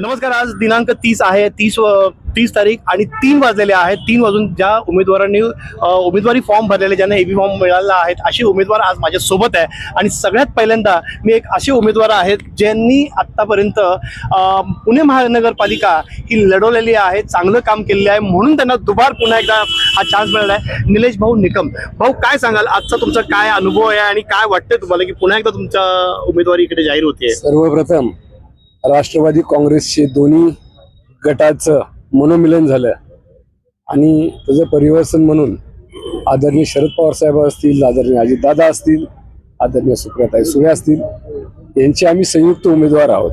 नमस्कार आज दिनांक तीस आहे तीस तीस तारीख आणि तीन वाजलेले आहेत. तीन वाजून ज्या उमेदवारांनी उमेदवारी फॉर्म भरलेले ज्यांना एबी फॉर्म मिळाला आहेत असे उमेदवार आज माझ्या सोबत आहे. आणि सगळ्यात पहिल्यांदा मी एक असे उमेदवार आहेत ज्यांनी आत्तापर्यंत पुणे महानगरपालिका ही लढवलेली आहे चांगलं काम केलेलं आहे म्हणून त्यांना दुबार पुन्हा एकदा हा चान्स मिळाला आहे. निलेश भाऊ निकम भाऊ काय सांगाल? आजचा तुमचा काय अनुभव आहे आणि काय वाटतंय तुम्हाला की पुन्हा एकदा तुमच्या उमेदवारी इकडे जाहीर होते सर्वप्रथम राष्ट्रवादी काँग्रेसचे दोन्ही गटाचं मनोमिलन झालं. आणि त्याचं परिवर्तन म्हणून आदरणीय शरद पवार साहेब असतील आदरणीय अजितदादा असतील आदरणीय सुप्रियाताई सुळे असतील यांचे आम्ही संयुक्त उमेदवार आहोत.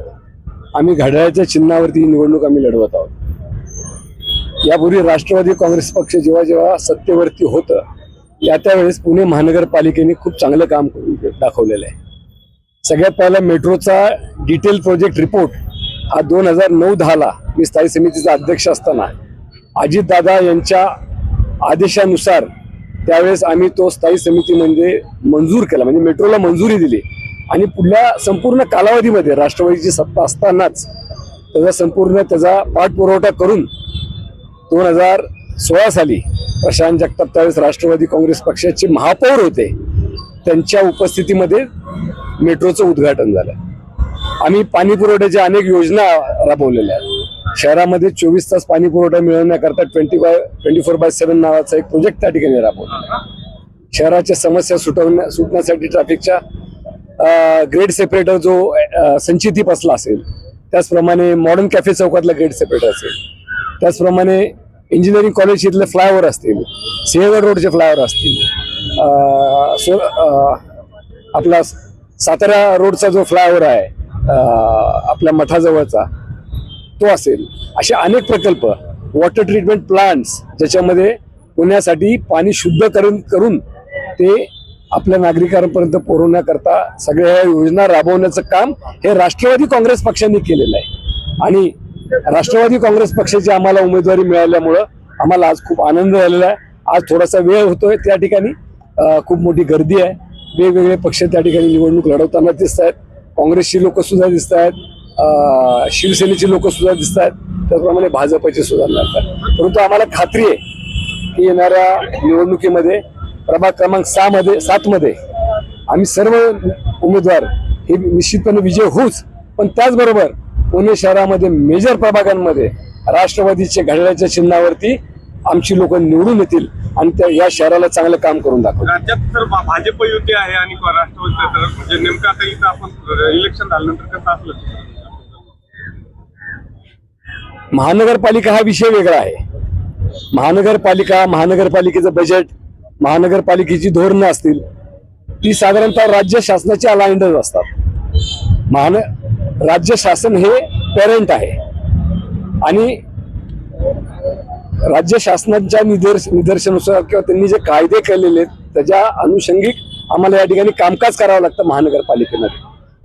आम्ही घड्याळाच्या चिन्हावरती ही निवडणूक आम्ही लढवत आहोत. यापूर्वी राष्ट्रवादी काँग्रेस पक्ष जेव्हा जेव्हा सत्तेवरती होतं या त्यावेळेस पुणे महानगरपालिकेने खूप चांगलं काम करून दाखवलेलं आहे. सगळ्यात पहिला मेट्रोचा डिटेल प्रोजेक्ट रिपोर्ट हा दोन हजार नऊ दहाला मी स्थायी समितीचा अध्यक्ष असताना अजितदादा यांच्या आदेशानुसार त्यावेळेस आम्ही तो स्थायी समितीमध्ये म्हणजे मंजूर केला म्हणजे मेट्रोला मंजुरी दिली. आणि पुढल्या संपूर्ण कालावधीमध्ये राष्ट्रवादीची सत्ता असतानाच त्याचा संपूर्ण त्याचा पाठपुरवठा करून दोन हजार सोळा साली प्रशांत जगताप त्यावेळेस राष्ट्रवादी काँग्रेस पक्षाचे महापौर होते. त्यांच्या उपस्थितीमध्ये मेट्रोचं उद्घाटन झालं आम्ही पाणी पुरवठ्याच्या अनेक योजना राबवलेल्या आहेत. शहरामध्ये चोवीस तास पाणी पुरवठा मिळवण्याकरता twenty by twenty four by seven नावाचा एक प्रोजेक्ट त्या ठिकाणी राबवलेला आहे शहराच्या समस्या सुटवण्या सुटण्यासाठी ट्रॅफिकच्या ग्रेड सेपरेटर जो संचिती पसला असेल त्याचप्रमाणे मॉडर्न कॅफे चौकातला ग्रेड सेपरेटर असेल त्याचप्रमाणे इंजिनिअरिंग कॉलेज इथले फ्लायओव्हर असतील सिंहगड रोडचे फ्लायओव्हर असतील आपला सातारा रोडचा जो फ्लायओव्हर आहे आपल्या मठाजवळचा तो असेल. असे अनेक प्रकल्प वॉटर ट्रीटमेंट प्लांट्स ज्याच्यामध्ये पुण्यासाठी पाणी शुद्ध करून करून ते आपल्या नागरिकांपर्यंत पुरवण्याकरता सगळ्या ह्या योजना राबवण्याचं काम हे राष्ट्रवादी काँग्रेस पक्षाने केलेलं आहे. आणि राष्ट्रवादी काँग्रेस पक्षाची आम्हाला उमेदवारी मिळाल्यामुळं आम्हाला आज खूप आनंद झालेला आहे. आज थोडासा वेळ होतोय त्या ठिकाणी. खूप मोठी गर्दी आहे. वेगवेगळे पक्ष त्या ठिकाणी निवडणूक लढवताना दिसत आहेत काँग्रेसची लोक सुद्धा दिसत आहेत शिवसेनेची लोक सुद्धा दिसत आहेत त्याचप्रमाणे भाजपचे सुद्धा लढतात परंतु आम्हाला खात्री आहे की येणाऱ्या निवडणुकीमध्ये प्रभाग क्रमांक सहा मध्ये सात मध्ये आम्ही सर्व उमेदवार हे निश्चितपणे विजय होऊच पण त्याचबरोबर पुणे शहरामध्ये मेजर प्रभागांमध्ये राष्ट्रवादीच्या घड्याळाच्या चिन्हावरती आमची लोक निवडून येतील आणि त्या या शहराला चांगलं काम करून दाखवतील. राज्यात तर भाजप युती आहे आणि राष्ट्रवादी म्हणजे नेमकं आता इथं आपण इलेक्शन झाल्यानंतर कसं असलं? महानगरपालिका हा विषय वेगळा आहे. महानगरपालिका महानगरपालिकेचं बजेट महानगरपालिकेची धोरणं असतील ती साधारणतः राज्य शासनाची अलाइंडच असतात. महान राज्य शासन हे पेरेंट आहे. आणि राज्य शासनाच्या निदर्श निदर्शनानुसार किंवा त्यांनी जे कायदे केलेले आहेत त्याच्या अनुषंगिक आम्हाला या ठिकाणी कामकाज करावं लागतं महानगरपालिकेमध्ये.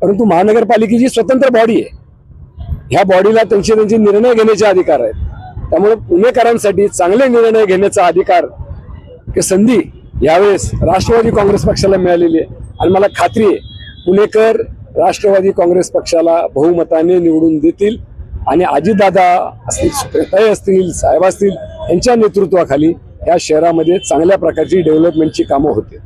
परंतु महानगरपालिकेची स्वतंत्र बॉडी आहे ह्या बॉडीला त्यांचे त्यांचे निर्णय घेण्याचे अधिकार आहेत. त्यामुळे पुणेकरांसाठी चांगले निर्णय घेण्याचा अधिकार की संधी यावेळेस राष्ट्रवादी काँग्रेस पक्षाला मिळालेली आहे. आणि मला खात्री आहे पुणेकर राष्ट्रवादी काँग्रेस पक्षाला बहुमताने निवडून देतील. आणि अजितदादा असतील सुप्रियाताई असतील साहेब असतील यांच्या नेतृत्वाखाली या शहरामध्ये चांगल्या प्रकारची डेव्हलपमेंटची कामं होतील.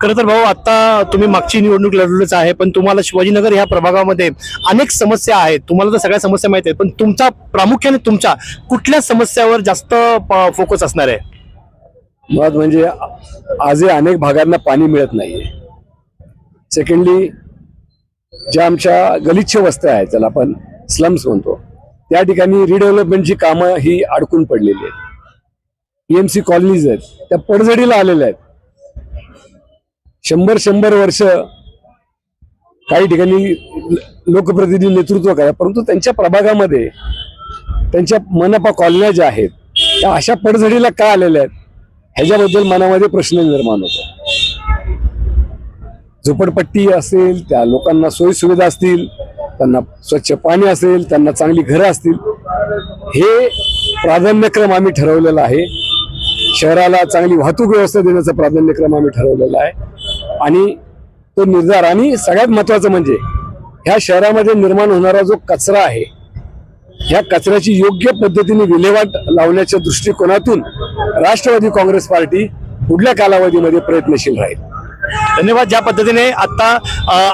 खरं तर भाऊ आता तुम्ही मागची निवडणूक लढवलीच आहे पण तुम्हाला शिवाजीनगर ह्या प्रभागामध्ये अनेक समस्या आहेत. तुम्हाला तर सगळ्या समस्या माहिती आहेत पण तुमचा प्रामुख्याने तुमच्या कुठल्या समस्यावर जास्त फोकस असणार आहे? मुळात म्हणजे आजही अनेक भागांना पाणी मिळत नाहीये. सेकंडली ज्या आमच्या गलिच्छ वस्त्या आहेत त्याला आपण स्लम्स म्हणतो. त्या ठिकाणी रिडेव्हलपमेंटची कामं ही अडकून पडलेली आहेत. पीएमसी कॉलनीज आहेत त्या पडझडीला आलेल्या आहेत. शंभर शंभर वर्ष काही ठिकाणी लोकप्रतिनिधी नेतृत्व करा परंतु त्यांच्या प्रभागामध्ये त्यांच्या मनपा कॉलन्या ज्या आहेत त्या अशा पडझडीला का आलेल्या आहेत ह्याच्याबद्दल मनामध्ये प्रश्न निर्माण होतो. झोपडपट्टी असेल त्या लोकांना सोयीसुविधा असतील त्यांना स्वच्छ पाणी असेल त्यांना चांगली घरं असतील. हे प्राधान्यक्रम आम्ही ठरवलेला आहे. शहराला चांगली वाहतूक व्यवस्था देण्याचा प्राधान्यक्रम आम्ही ठरवलेला आहे. आणि तो निर्धार आणि सगळ्यात महत्वाचं म्हणजे ह्या शहरामध्ये निर्माण होणारा जो कचरा आहे ह्या कचऱ्याची योग्य पद्धतीने विल्हेवाट लावण्याच्या दृष्टिकोनातून राष्ट्रवादी काँग्रेस पार्टी पुढल्या कालावधीमध्ये प्रयत्नशील राहील. धन्यवाद. ज्या पद्धतीने आता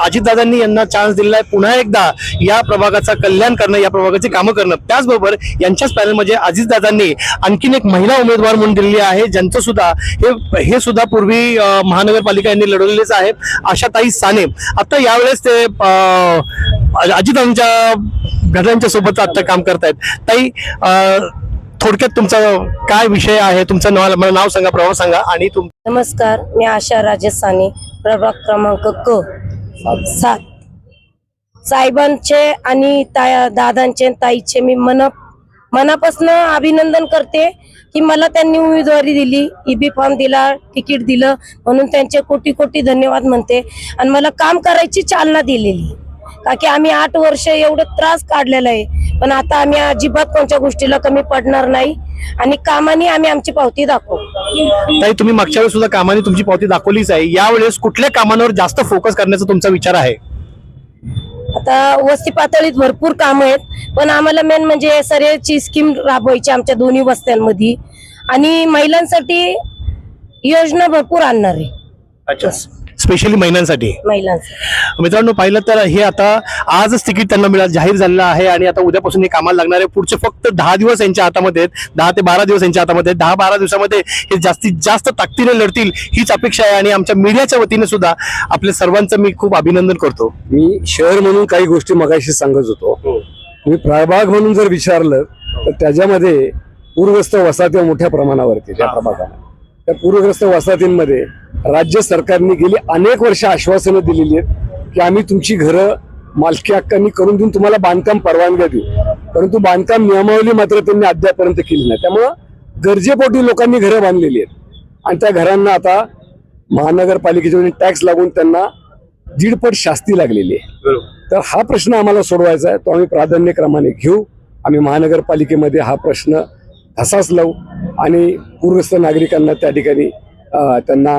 अजितदादांनी यांना चान्स दिलेला आहे पुन्हा एकदा या प्रभागाचा कल्याण करणं या प्रभागाची कामं करणं. त्याचबरोबर यांच्याच पॅनलमध्ये अजितदादांनी आणखीन एक महिला उमेदवार म्हणून दिलेली आहे ज्यांचं सुद्धा हे हे सुद्धा पूर्वी महानगरपालिका यांनी लढवलेलेच आहे आशाताई साने. आता यावेळेस ते अ, अजितदादांच्या घटनांच्या सोबत आता काम करतायत. ताई थोडक्यात तुमचा काय विषय आहे? तुमचं नाव मला नाव सांगा प्रभाव सांगा आणि तुम नमस्कार मी आशा राजस्थानी प्रभाग क्रमांक क. सात. साहेबांचे आणि ता दादांचे ताईचे मी मना मनापासून अभिनंदन करते की मला त्यांनी उमेदवारी दिली ईबी फॉर्म दिला तिकीट दिलं म्हणून त्यांचे कोटी कोटी धन्यवाद म्हणते. आणि मला काम करायची चालना दिलेली. का की आम्ही आठ वर्ष एवढं त्रास काढलेला आहे. पण आता आम्ही अजिबात कोणत्या गोष्टीला कमी पडणार नाही. आणि कामाने आम्ही आमची पावती दाखवू. ताई तुम्ही मागच्या वेळेस सुद्धा कामाने तुमची पावती दाखवलीच आहे. यावेळेस कुठल्या कामांवर जास्त फोकस करण्याचा तुमचा विचार आहे? आता वस्ती पातळीत भरपूर काम आहेत. पण आम्हाला मेन म्हणजे सर्याची स्कीम राबवायची आमच्या दोन्ही वस्त्यांमध्ये. आणि महिलांसाठी योजना भरपूर आणणार आहे. अच्छा. स्पेशली महिलांसाठी? महिलांसाठी. मित्रांनो पाहिलं तर हे आता आजच तिकीट त्यांना मिळालं जाहीर झालेलं आहे आणि आता उद्यापासून हे कामाला लागणार आहे. पुढचे फक्त दहा दिवस यांच्या हातामध्ये आहेत. दहा ते बारा दिवस यांच्या हातामध्ये आहेत. दहा बारा दिवसामध्ये हे जास्तीत जास्त ताकदीने लढतील हीच अपेक्षा आहे आणि आमच्या मीडियाच्या वतीने सुद्धा आपल्या सर्वांचं मी खूप अभिनंदन करतो. मी शहर म्हणून काही गोष्टी मगाशी सांगत होतो. मी प्रभाग म्हणून जर विचारलं तर त्याच्यामध्ये पूरग्रस्त वसाहती मोठ्या प्रमाणावरती त्या प्रभागाला त्या पूरग्रस्त वसाहतींमध्ये राज्य सरकारने गेली अनेक वर्ष आश्वासनं दिलेली आहेत की आम्ही तुमची घरं मालकी हक्कांनी करून देऊन तुम्हाला बांधकाम परवानग्या देऊ. परंतु बांधकाम नियमावली मात्र त्यांनी अद्यापर्यंत केली नाही. त्यामुळं गरजेपोटी लोकांनी घरं बांधलेली आहेत. आणि त्या घरांना आता महानगरपालिकेच्या टॅक्स लागून त्यांना दीडपट शास्ती लागलेली आहे. तर हा प्रश्न आम्हाला सोडवायचा आहे. तो आम्ही प्राधान्यक्रमाने घेऊ. आम्ही महानगरपालिकेमध्ये हा प्रश्न धसास लावू आणि पूरग्रस्त नागरिकांना त्या ठिकाणी त्यांना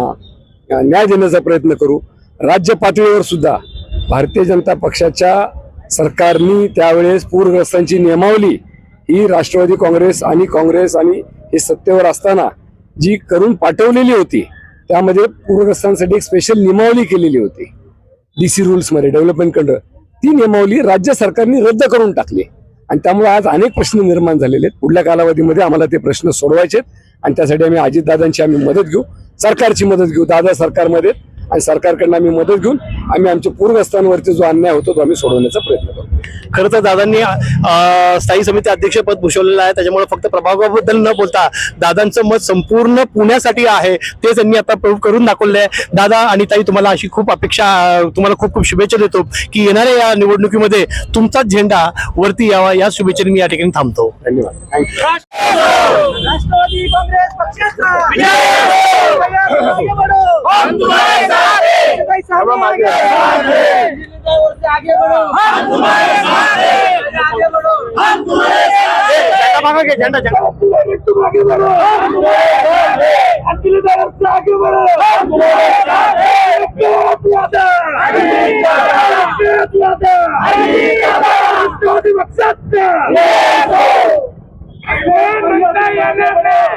न्याय देण्याचा प्रयत्न करू. राज्य पातळीवर सुद्धा भारतीय जनता पक्षाच्या सरकारनी त्यावेळेस पूरग्रस्तांची नियमावली ही राष्ट्रवादी काँग्रेस आणि काँग्रेस आणि हे सत्तेवर असताना जी करून पाठवलेली होती त्यामध्ये पूरग्रस्तांसाठी एक स्पेशल नियमावली केलेली होती. डी सी रूल्समध्ये डेव्हलपमेंट कंट्रोल ती नियमावली राज्य सरकारने रद्द करून टाकली. आणि त्यामुळे आज अनेक प्रश्न निर्माण झालेले आहेत. पुढल्या कालावधीमध्ये आम्हाला ते प्रश्न सोडवायचे आहेत. आणि त्यासाठी आम्ही अजितदादांची आम्ही मदत घेऊ. सरकारची मदत घेऊ. दादा सरकारमध्ये आणि सरकारकडनं आम्ही मदत घेऊन आम्ही आमच्या पूरग्रस्तांवरती जो अन्याय होतो तो आम्ही सोडवण्याचा प्रयत्न करू खरं तर दादांनी स्थायी समिती अध्यक्षपद भूषवलेलं आहे. त्याच्यामुळे फक्त प्रभागाबद्दल न बोलता दादांचं मत संपूर्ण पुण्यासाठी आहे ते त्यांनी आता प्रूव्ह करून दाखवले आहे दादा आणि ताई तुम्हाला अशी खूप अपेक्षा तुम्हाला खूप खूप शुभेच्छा देतो की येणाऱ्या या निवडणुकीमध्ये तुमचाच झेंडा वरती यावा या शुभेच्छेने मी या ठिकाणी थांबतो. धन्यवाद. बाबा मागे काँग्रेस आगे बढ़ो हम तुम्हारे साथ हैं आगे बढ़ो हम तुम्हारे साथ हैं आगे बढ़ो हम तुम्हारे साथ हैं घे, झेंडा झेंडा आगे बढ़ो हम तुम्हारे साथ हैं से आगे बढ़ो हम तुम्हारे साथ हैं येणार नाही.